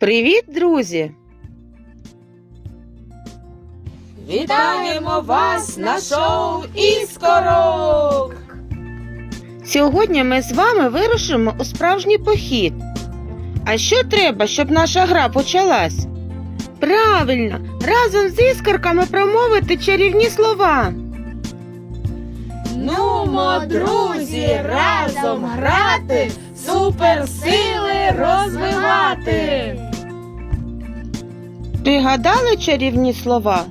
Привіт, друзі! Вітаємо вас на шоу Іскорок! Сьогодні ми з вами вирушимо у справжній похід. А що треба, щоб наша гра почалась? Правильно, разом з іскорками промовити чарівні слова. Нумо, друзі, разом грати, суперсили розвивати. Пригадали чарівні слова?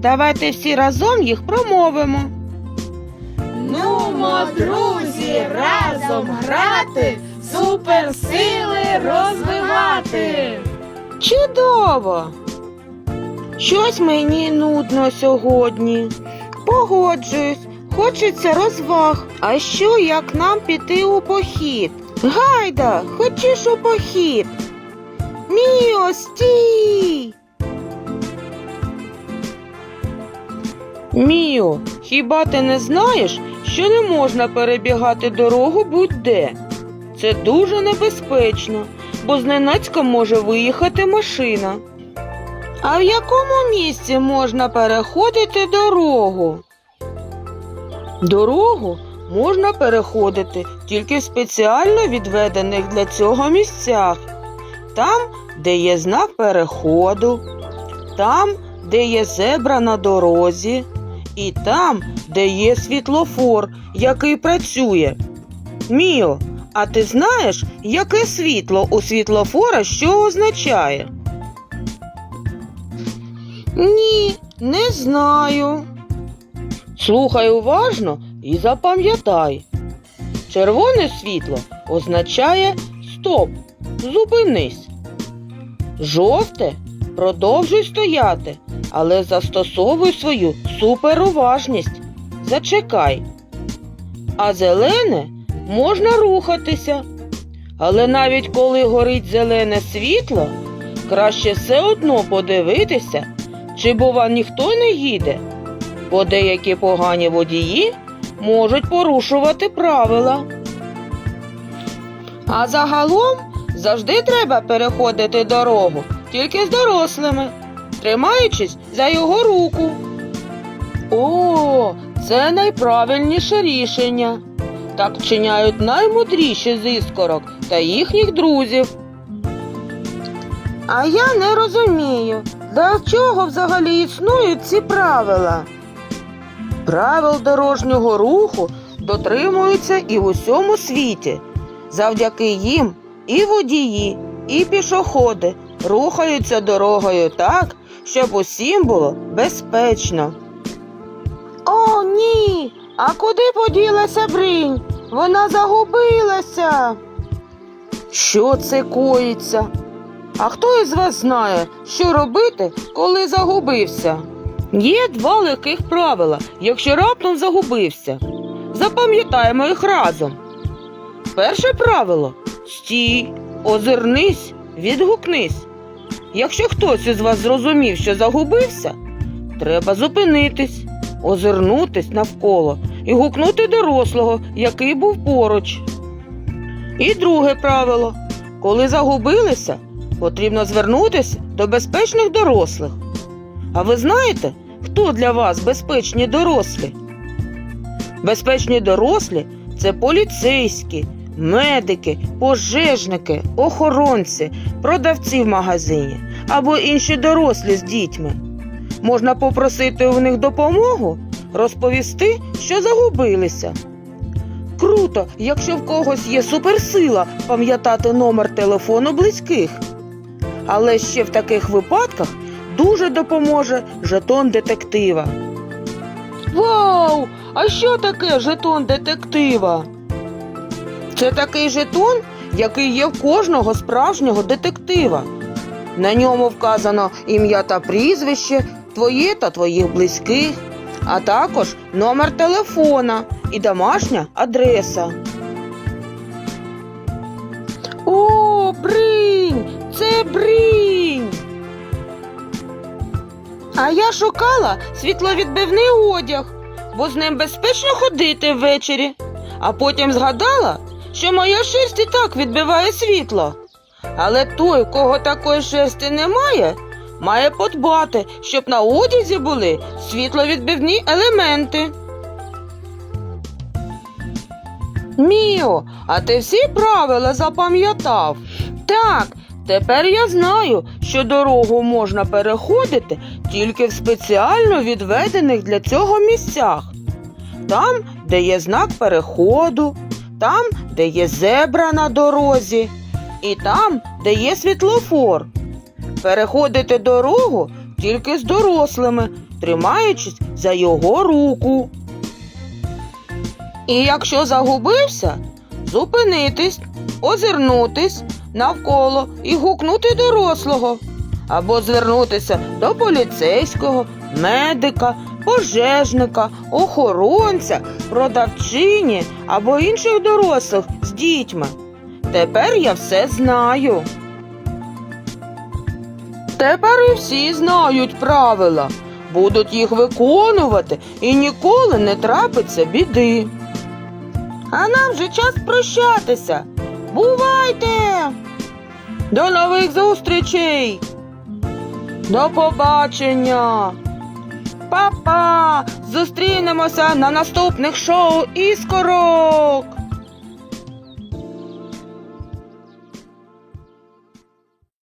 Давайте всі разом їх промовимо. Нумо, друзі, разом грати, суперсили розвивати. Чудово! Щось мені нудно сьогодні. Погоджуюсь, хочеться розваг. А що як нам піти у похід? Гайда, хочеш у похід? Стій! Міо, хіба ти не знаєш, що не можна перебігати дорогу будь-де? Це дуже небезпечно, бо зненацька може виїхати машина. А в якому місці можна переходити дорогу? Дорогу можна переходити тільки в спеціально відведених для цього місцях. Там, де є знак переходу, там, де є зебра на дорозі, і там, де є світлофор, який працює. Міо, а ти знаєш, яке світло у світлофора що означає? Ні, не знаю. Слухай уважно і запам'ятай. Червоне світло означає стоп, зупинись. Жовте продовжуй стояти, але застосовуй свою суперуважність. Зачекай. А зелене можна рухатися. Але навіть коли горить зелене світло, краще все одно подивитися, чи, бува, ніхто не їде, бо деякі погані водії можуть порушувати правила. А загалом завжди треба переходити дорогу тільки з дорослими, тримаючись за його руку. О, це найправильніше рішення. Так вчиняють наймудріші з іскорок та їхніх друзів. А я не розумію, для чого взагалі існують ці правила. Правил дорожнього руху дотримуються і в усьому світі. Завдяки їм і водії, і пішоходи рухаються дорогою так, щоб усім було безпечно. О, ні. А куди поділася бринь? Вона загубилася. Що це коїться? А хто із вас знає, що робити, коли загубився? Є два легких правила, якщо раптом загубився. Запам'ятаємо їх разом. Перше правило стій, озирнись, відгукнись. Якщо хтось із вас зрозумів, що загубився, треба зупинитись, озирнутись навколо і гукнути дорослого, який був поруч. І друге правило коли загубилися, потрібно звернутися до безпечних дорослих. А ви знаєте, хто для вас безпечні дорослі? Безпечні дорослі це поліцейські, медики, пожежники, охоронці, продавці в магазині або інші дорослі з дітьми. Можна попросити у них допомогу, розповісти, що загубилися. Круто, якщо в когось є суперсила пам'ятати номер телефону близьких. Але ще в таких випадках дуже допоможе жетон детектива. Вау! А що таке жетон детектива? Це такий жетон, який є в кожного справжнього детектива. На ньому вказано ім'я та прізвище, твоє та твоїх близьких, а також номер телефона і домашня адреса. О, бринь! Це бринь! А я шукала світловідбивний одяг, бо з ним безпечно ходити ввечері. А потім згадала, що моя шерсть і так відбиває світло. Але той, кого такої шерсті немає, має подбати, щоб на одязі були світловідбивні елементи. Міо, а ти всі правила запам'ятав? Так, тепер я знаю, що дорогу можна переходити тільки в спеціально відведених для цього місцях. Там, де є знак переходу, там, де є зебра на дорозі, і там, де є світлофор. Переходити дорогу тільки з дорослими, тримаючись за його руку. І якщо загубився, зупинитись, озирнутись навколо і гукнути дорослого, або звернутися до поліцейського, медика, пожежника, охоронця, продавчині або інших дорослих з дітьми. Тепер я все знаю. Тепер і всі знають правила, будуть їх виконувати і ніколи не трапиться біди. А нам вже час прощатися. Бувайте! До нових зустрічей! До побачення! Па-па! Зустрінемося на наступних шоу Іскорок!